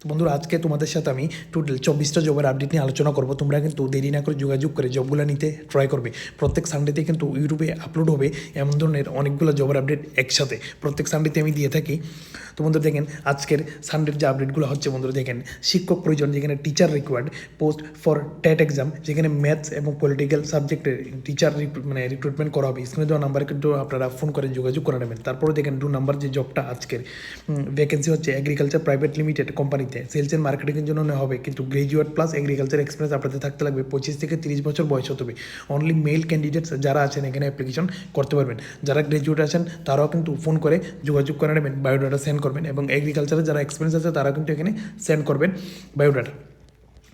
তো বন্ধুরা, আজকে তোমাদের সাথে আমি টোটাল চব্বিশটা জবের আপডেট নিয়ে আলোচনা করব। তোমরা কিন্তু দেরি না করে যোগাযোগ করে জবগুলো নিতে ট্রাই করবে। প্রত্যেক সানডেতে কিন্তু ইউটিউবে আপলোড হবে এমন ধরনের অনেকগুলো জবের আপডেট একসাথে। প্রত্যেক সানডেতে আমি দিয়ে থাকি। তো বন্ধুরা, দেখেন আজকের সানডের যে আপডেটগুলো হচ্ছে বন্ধুরা, দেখেন শিক্ষক প্রয়োজন যেখানে teacher required post for TET exam যেখানে ম্যাথস এবং পলিটিক্যাল সাবজেক্টের টিচার মানে রিক্রুটমেন্ট করা হবে। স্ক্রিনে দেওয়া নাম্বারে কিন্তু আপনারা ফোন করে যোগাযোগ করে নেবেন। তারপরে দেখেন দু নাম্বার যে জবটা আজকের ভ্যাকেন্সি হচ্ছে এগ্রিকালচার প্রাইভেট লিমিটেড কোম্পানিতে সেলস মার্কেটিংয়ের জন্য হবে। কিন্তু গ্রাজুয়েট প্লাস এগ্রিকালচার এক্সপিরিয়েন্স আপনাদের থাকতে লাগবে। পঁচিশ থেকে তিরিশ বছর বয়স হতে হবে। অনলি মেল ক্যান্ডিডেটস যারা আছেন এখানে অ্যাপ্লিকেশন করতে পারবেন। যারা গ্রাজুয়েট আছেন, তারাও কিন্তু ফোন করে যোগাযোগ করে নেবেন বায়োডাটা সেন্ড করবেন এবং এগ্রিকালচারে যারা এক্সপিরিয়েন্স আছে তারা কিন্তু এখানে সেন্ড করবেন বায়োডাটা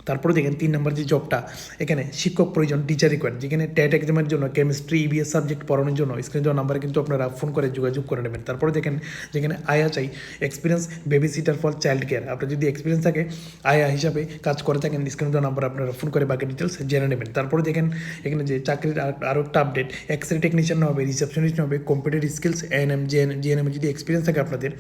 তারপরে দেখেন তিন নম্বর যে জবটা এখানে শিক্ষক প্রয়োজন টিচার রিকোয়ার্ড যেখানে টেট এক্সামের জন্য কেমিস্ট্রি ইবিএস সাবজেক্ট পড়ানোর জন্য স্ক্রিন দেওয়া নাম্বারে কিন্তু আপনারা ফোন করে যোগাযোগ করে নেবেন। তারপরে দেখেন, যেখানে আয়া চাই experience baby sitter for child care আপনার যদি এক্সপিরিয়েন্স থাকে, আয়া হিসাবে কাজ করে থাকেন স্ক্রিন দেওয়া নাম্বার আপনারা ফোন করে বাকি ডিটেলস জেনে নেবেন। তারপরে দেখেন, এখানে যে চাকরির আরও একটা আপডেট এক্সরে টেকনিশিয়ান হবে রিসেপশনিস্ট হবে computer skills ANM GN GNM যদি এক্সপিরিয়েন্স থাকে আপনাদের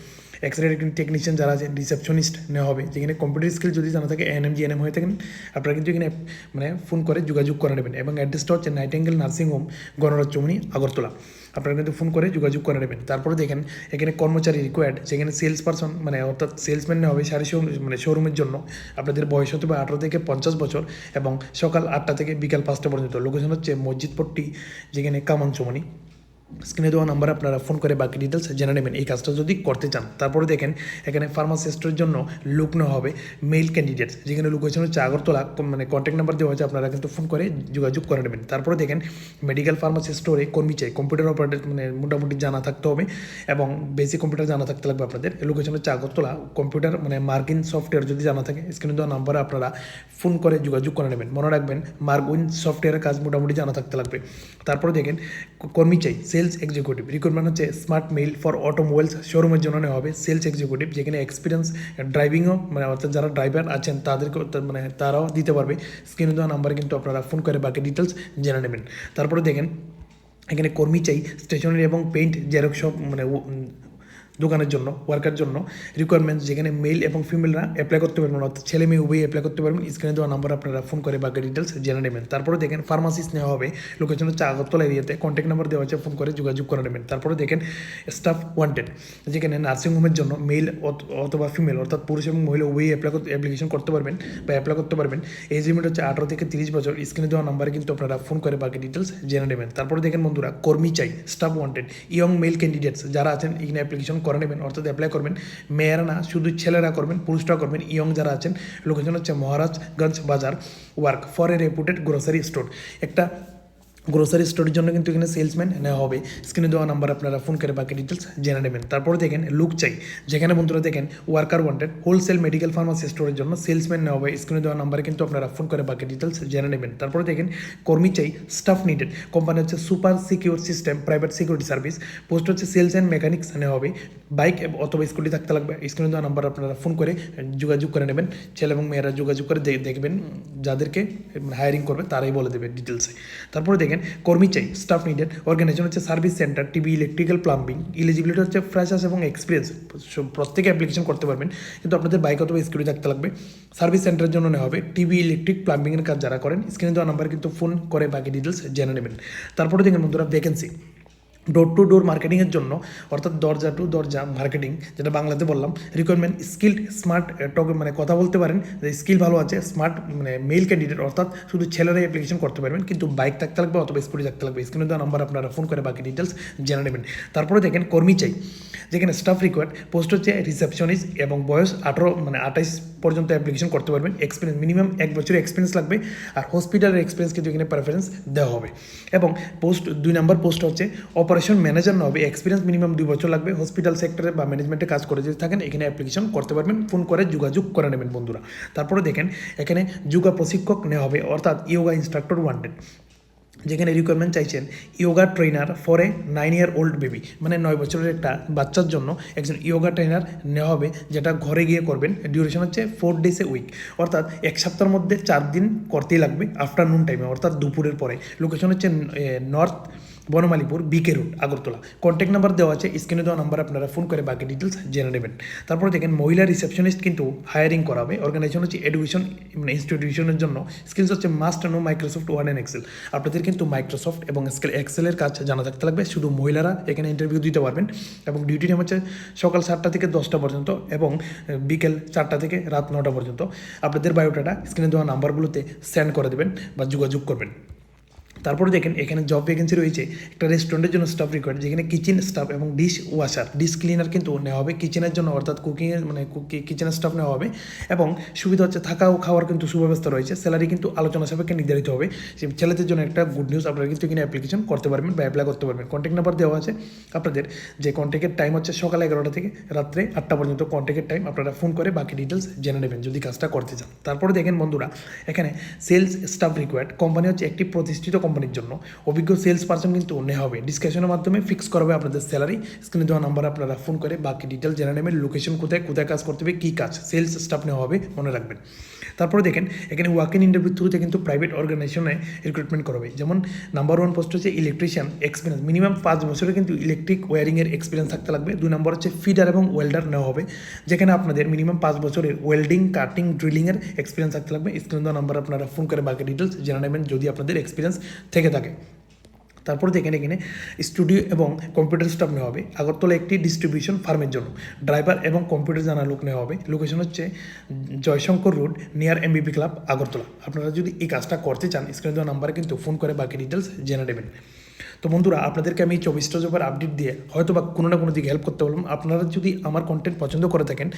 এক্সরে টেকনিশিয়ান যারা আছেন রিসেপশনিস্ট নেওয়া হবে। যেখানে কম্পিউটার স্কিল যদি জানা থাকে এন এএনএম জিএনএম হয়ে থাকেন আপনারা কিন্তু এখানে মানে ফোন করে যোগাযোগ করে নেবেন এবং অ্যাড্রেসটা হচ্ছে নাইটেঙ্গেল নার্সিং হোম গণরাজ্যমণি আগরতলা আপনারা কিন্তু ফোন করে যোগাযোগ করে নেবেন। তারপরে দেখেন, এখানে কর্মচারী রিকোয়ার্ড যেখানে সেলস পারসন মানে অর্থাৎ সেলসম্যান হবে শোরুম মানে শোরুমের জন্য। আপনাদের বয়স হতে হবে আঠারো থেকে পঞ্চাশ বছর এবং সকাল আটটা থেকে বিকাল পাঁচটা পর্যন্ত। লোকেশন হচ্ছে মসজিদপট্টি যেখানে কামানচমনি স্ক্রিনে দেওয়া নাম্বার আপনারা ফোন করে বাকি ডিটেলস জেনে নেবেন। এই কাজটা যদি করতে চান, তারপরে দেখেন, এখানে ফার্মাসিস্টের জন্য লুক নেওয়া হবে মেল ক্যান্ডিডেটস যেখানে লোকেশন হচ্ছে আগরতলা মানে কন্ট্যাক্ট নাম্বার দেওয়া হয়েছে, আপনারা কিন্তু ফোন করে যোগাযোগ করে নেবেন। তারপরে দেখেন মেডিকেল ফার্মাসি স্টোরে কর্মী চাই কম্পিউটার অপারেটর মানে মোটামুটি জানা থাকতে হবে, এবং বেসিক কম্পিউটার জানা থাকতে লাগবে আপনাদের। লোকেশন হচ্ছে আগরতলা কম্পিউটার মানে মার্কিন সফটওয়্যার যদি জানা থাকে স্ক্রিনে দেওয়া নাম্বারে আপনারা ফোন করে যোগাযোগ করে নেবেন। মনে রাখবেন মার্কউইন সফটওয়্যারের কাজ মোটামুটি জানা থাকতে লাগবে। তারপরে দেখেন, কর্মী চাই সেলস এক্সিকিউটিভ। রিক্রুটমেন্ট হচ্ছে স্মার্ট মেল ফর অটোমোবাইলস শোরুমের জন্য নেওয়া হবে সেলস এক্সিকিউটিভ, যেখানে এক্সপিরিয়েন্স ড্রাইভিংও মানে অর্থাৎ যারা ড্রাইভার আছেন তাদেরকে মানে তারাও দিতে পারবে। স্ক্রিনে দেওয়া নাম্বারে কিন্তু আপনারা ফোন করে বাকি ডিটেলস জেনে নেবেন। তারপরে দেখেন, এখানে কর্মী চাই স্টেশনারি এবং পেইন্ট জেরক্স সব মানে দোকানের জন্য ওয়ার্কার জন্য রিকোয়ারমেন্টস যেখানে মেল এবং ফিমেলরা অ্যাপ্লাই করতে পারবেন, অর্থাৎ ছেলে মেয়ে উভয়ই অ্যাপ্লাই করতে পারবেন। স্ক্রিনে দেওয়া নাম্বার আপনারা ফোন করে বাকি ডিটেলস জেনে নেবেন। তারপরে দেখেন ফার্মাসিস্ট নেওয়া হবে লোকেশন হচ্ছে আগরতলা এরিয়াতে কন্ট্যাক্ট নাম্বার দেওয়া আছে ফোন করে যোগাযোগ করে নেবেন। তারপরে দেখেন স্টাফ ওয়ান্টেড যেখানে নার্সিংহোমের জন্য মেল অথবা ফিমেল অর্থাৎ পুরুষ এবং মহিলা উভয়ই অ্যাপ্লাই অ্যাপ্লিকেশন করতে পারবেন বা অ্যাপ্লাই করতে পারবেন। এজ লিমিট হচ্ছে আঠারো থেকে তিরিশ বছর। স্ক্রিনে দেওয়া নাম্বারে কিন্তু আপনারা ফোন করে বাকি ডিটেলস জেনে নেবেন। তারপরে দেখেন বন্ধুরা, কর্মী চাই staff wanted young male candidates যারা আছেন, এখানে অ্যাপ্লিকেশন করে নেবেন অর্থাৎ অ্যাপ্লাই করবেন। মেয়েরা না, শুধু ছেলেরা করবেন পুরুষরা করবেন। ইয়ং যারা আছেন লোকেশন হচ্ছে মহারাজগঞ্জ বাজার work for a reputed grocery store একটা গ্রোসারি স্টোরের জন্য কিন্তু এখানে সেলসম্যান নেওয়া হবে। স্ক্রিনে দেওয়া নাম্বার আপনারা ফোন করে বাকি ডিটেলস জেনে নেবেন। তারপরে দেখেন লুক চাই। যেখানে বন্ধুরা দেখেন worker wanted wholesale medical pharmacy স্টোরের জন্য সেলসম্যান নেওয়া হবে। স্ক্রিনে দেওয়া নাম্বারে কিন্তু আপনারা ফোন করে বাকি ডিটেলস জেনে নেবেন। তারপরে দেখেন, কর্মী চাই স্টাফ নিডেড কোম্পানি হচ্ছে super secure system private security service post হচ্ছে সেলস অ্যান্ড মেকানিক্স নেওয়া হবে। বাইক অথবা স্কুটি থাকতে লাগবে। স্ক্রিনে দেওয়া নাম্বার আপনারা ফোন করে যোগাযোগ করে নেবেন। ছেলে এবং মেয়েরা যোগাযোগ করে দেখবেন, যাদেরকে হায়ারিং করবে, তারাই বলে দেবে ডিটেলসে তারপরে দেখেন কর্মী চাই স্টাফ নিডেড অর্গানাইজেশন হচ্ছে service centre TV electrical plumbing eligibility হচ্ছে ফ্রেশার্স এবং এক্সপিরিয়েন্স প্রত্যেকে অ্যাপ্লিকেশন করতে পারবেন, কিন্তু আপনাদের বাইক অথবা স্কুটি থাকতে লাগবে। সার্ভিস সেন্টারের জন্য নেওয়া হবে টিভি ইলেকট্রিক প্লাম্বিংয়ের কাজ যারা করেন স্ক্রিনে দেওয়া নাম্বার কিন্তু ফোন করে বাকি ডিটেলস জেনে নেবেন। তারপরে দেখেন বন্ধুরা ভ্যাকেন্সি ডোর টু ডোর মার্কেটিংয়ের জন্য, অর্থাৎ দরজা টু দরজা মার্কেটিং যেটা বাংলাতে বললাম রিকোয়ারমেন্ট স্কিল্ড স্মার্ট টক মানে কথা বলতে পারেন, যে স্কিল ভালো আছে স্মার্ট মানে মেল ক্যান্ডিডেট অর্থাৎ শুধু ছেলেরাই অ্যাপ্লিকেশন করতে পারবেন, কিন্তু বাইক থাকতে লাগবে অথবা স্কুটি থাকতে লাগবে স্ক্রিনে দেওয়া নাম্বার আপনারা ফোন করে বাকি ডিটেলস জেনে নেবেন। তারপরে দেখেন কর্মী চাই, যেখানে স্টাফ রিকোয়ার্ড পোস্ট হচ্ছে রিসেপশনিস্ট এবং বয়স আঠারো মানে আঠাইশ পর্যন্ত অ্যাপ্লিকেশন করতে পারবেন। এক্সপিরিয়েন্স মিনিমাম এক বছরের এক্সপিরিয়েন্স লাগবে আর হসপিটালের এক্সপিরিয়েন্স কিন্তু এখানে প্রেফারেন্স দেওয়া হবে। এবং পোস্ট দুই নাম্বার পোস্ট হচ্ছে অপারেশন ম্যানেজার না হবে এক্সপিরিয়েন্স মিনিমাম দুই বছর লাগবে। হসপিটাল সেক্টরে বা ম্যানেজমেন্টে কাজ করে যদি থাকেন, এখানে অ্যাপ্লিকেশন করতে পারবেন ফোন করে যোগাযোগ করে নেবেন বন্ধুরা। তারপরে দেখেন, এখানে যোগা প্রশিক্ষক নেওয়া হবে, অর্থাৎ ইয়োগা ইনস্ট্রাক্টর ওয়ান্টেড যেখানে রিকোয়ারমেন্ট চাইছেন yoga trainer for a nine year old baby মানে নয় বছরের একটা বাচ্চার জন্য একজন ইয়োগা ট্রেনার নেওয়া হবে, যেটা ঘরে গিয়ে করবেন। ডিউরেশন হচ্ছে ফোর ডেজ এ উইক অর্থাৎ এক সপ্তাহের মধ্যে চার দিন করতেই লাগবে আফটারনুন টাইমে অর্থাৎ দুপুরের পরে। লোকেশন হচ্ছে north Banamalipur BK road Agartala. Contact number দেওয়া আছে স্ক্রিনে দেওয়া নাম্বার আপনারা ফোন করে বাকি ডিটেলস জেনে নেবেন। তারপরে দেখেন, মহিলা রিসেপশনিস্ট কিন্তু হায়ারিং করাবে অর্গানাইজেশন হচ্ছে এডুকেশন মানে ইনস্টিটিউশনের জন্য। স্কিলস হচ্ছে must know Microsoft Word and Excel আপনাদের কিন্তু মাইক্রোসফট এবং স্কেল এক্সেলের কাজ জানা থাকতে লাগবে। শুধু মহিলারা এখানে ইন্টারভিউ দিতে পারবেন। এবং ডিউটি টাইম হচ্ছে সকাল সাতটা থেকে দশটা পর্যন্ত এবং বিকেল চারটা থেকে রাত নটা পর্যন্ত। আপনাদের বায়োডাটা স্ক্রিনে দেওয়া নাম্বারগুলোতে সেন্ড করে দেবেন বা যোগাযোগ করবেন। তারপরে দেখেন এখানে জব ভ্যাকেন্সি রয়েছে, একটা রেস্টুরেন্টের জন্য স্টাফ রিকোয়ার্ড যেখানে কিচেন স্টাফ এবং ডিশ ওয়াশার ডিশ ক্লিনার কিন্তু নেওয়া হবে কিচেনের জন্য, অর্থাৎ কুকিংয়ের মানে কিচেনের স্টাফ নেওয়া হবে এবং সুবিধা হচ্ছে থাকা ও খাওয়ার কিন্তু সুব্যবস্থা রয়েছে স্যালারি কিন্তু আলোচনা সাপেক্ষে নির্ধারিত হবে, সে ছেলেদের জন্য একটা গুড নিউজ আপনারা কিন্তু এখানে অ্যাপ্লিকেশন করতে পারবেন বা অ্যাপ্লাই করতে পারবেন। কন্ট্যাক্ট নাম্বার দেওয়া আছে আপনাদের, যে কন্ট্যাক্টের টাইম হচ্ছে সকাল এগারোটা থেকে রাত্রে আটটা পর্যন্ত কন্ট্যাক্টের টাইম আপনারা ফোন করে বাকি ডিটেলস জেনে নেবেন যদি কাজটা করতে চান। তারপরে দেখেন বন্ধুরা, এখানে সেলস স্টাফ রিকোয়ার্ড কোম্পানি হচ্ছে একটি প্রতিষ্ঠিত কোম্পানির জন্য। অভিজ্ঞ সেলস পার্সন কিন্তু নেওয়া হবে। ডিসকাশনের মাধ্যমে ফিক্স করা হবে আপনাদের স্যালারি স্ক্রিনে দেওয়া নাম্বার আপনারা ফোন করে বাকি ডিটেল জেনে নেবেন লোকেশন কোথায় কোথায় কাজ করতে হবে, কী কাজ। সেলস স্টাফ নেওয়া হবে, মনে রাখবেন। তারপরে দেখেন, এখানে ওয়াক ইন ইন্টারভিউ থ্রুতে কিন্তু প্রাইভেট অর্গানাইজেশনে রিক্রুটমেন্ট করবে যেমন নাম্বার ওয়ান পোস্ট হচ্ছে ইলেকট্রিশিয়ান এক্সপিরিয়েন্স মিনিমাম পাঁচ বছরের কিন্তু ইলেকট্রিক ওয়ারিংয়ের এক্সপিরিয়েন্স থাকতে লাগবে। দুই নম্বর হচ্ছে ফিডার এবং ওয়েল্ডার নেওয়া হবে। যেখানে আপনাদের মিনিমাম পাঁচ বছরের ওয়েল্ডিং কাটিং ড্রিলিংয়ের এক্সপিরিয়েন্স থাকতে লাগবে। স্ক্রিন দেওয়া নাম্বার আপনারা ফোন করে বাকি ডিটেলস জেনে নেবেন। যদি আপনাদের এক্সপিরিয়েন্স থেকে থাকে। তারপর এখানে এখানে স্টুডিও এবং কম্পিউটার স্টাফ নেওয়া হবে। আগরতলা একটি ডিস্ট্রিবিউশন ফার্মের জন্য। ড্রাইভার এবং কম্পিউটার জানা লোক নেওয়া হবে। লোকেশন হচ্ছে Jaishankar road near MBP club Agartala. আপনারা যদি এই কাজটা করতে চান স্ক্রিনে দেওয়া নাম্বারে কিন্তু ফোন করে বাকি ডিটেলস জেনে নেবেন। তো বন্ধুরা, আপনাদেরকে আমি চব্বিশটা জবের আপডেট দিয়ে হয়তো বা কোনো না কোনো দিকে হেল্প করতে পারলাম। আপনারা যদি আমার কন্টেন্ট পছন্দ করে থাকেন,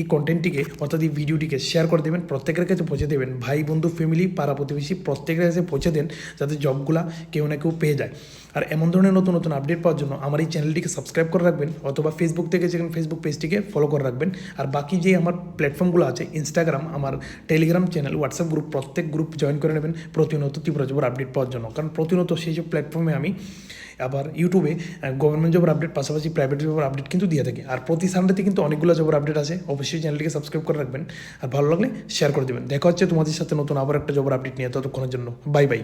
এই কন্টেন্টটিকে অর্থাৎ এই ভিডিওটিকে শেয়ার করে দেবেন, প্রত্যেকের কাছে পৌঁছে দেবেন। ভাই, বন্ধু ফ্যামিলি পাড়া প্রতিবেশী, প্রত্যেকের কাছে পৌঁছে দেন, যাতে জবগুলা কেউ না কেউ পেয়ে যায়। আর এমন ধরনের নতুন নতুন আপডেট পাওয়ার জন্য আমার এই চ্যানেলটিকে সাবস্ক্রাইব করে রাখবেন অথবা ফেসবুক থেকে যেখানে ফেসবুক পেজটিকে ফলো করে রাখবেন। আর বাকি যে আমার প্ল্যাটফর্মগুলো আছে ইনস্টাগ্রাম আমার টেলিগ্রাম চ্যানেল হোয়াটসঅ্যাপ গ্রুপ প্রত্যেক গ্রুপ জয়েন করে নেবেন প্রতিনিয়ত তীব্র জবর আপডেট পাওয়ার জন্য। কারণ প্রতিনিয়ত সেই সব প্ল্যাটফর্মে আমি আবার ইউটিউবে গভর্নমেন্ট জবের আপডেট পাশাপাশি প্রাইভেট জবের আপডেট কিন্তু দিয়ে থাকি। আর প্রতি সানডেতে কিন্তু অনেকগুলো জবের আপডেট আছে অবশ্যই চ্যানেলটিকে সাবস্ক্রাইব করে রাখবেন। আর ভালো লাগলে শেয়ার করে দেবেন। দেখা হচ্ছে তোমাদের সাথে নতুন আবার একটা জবের আপডেট নিয়ে ততক্ষণের জন্য। Bye bye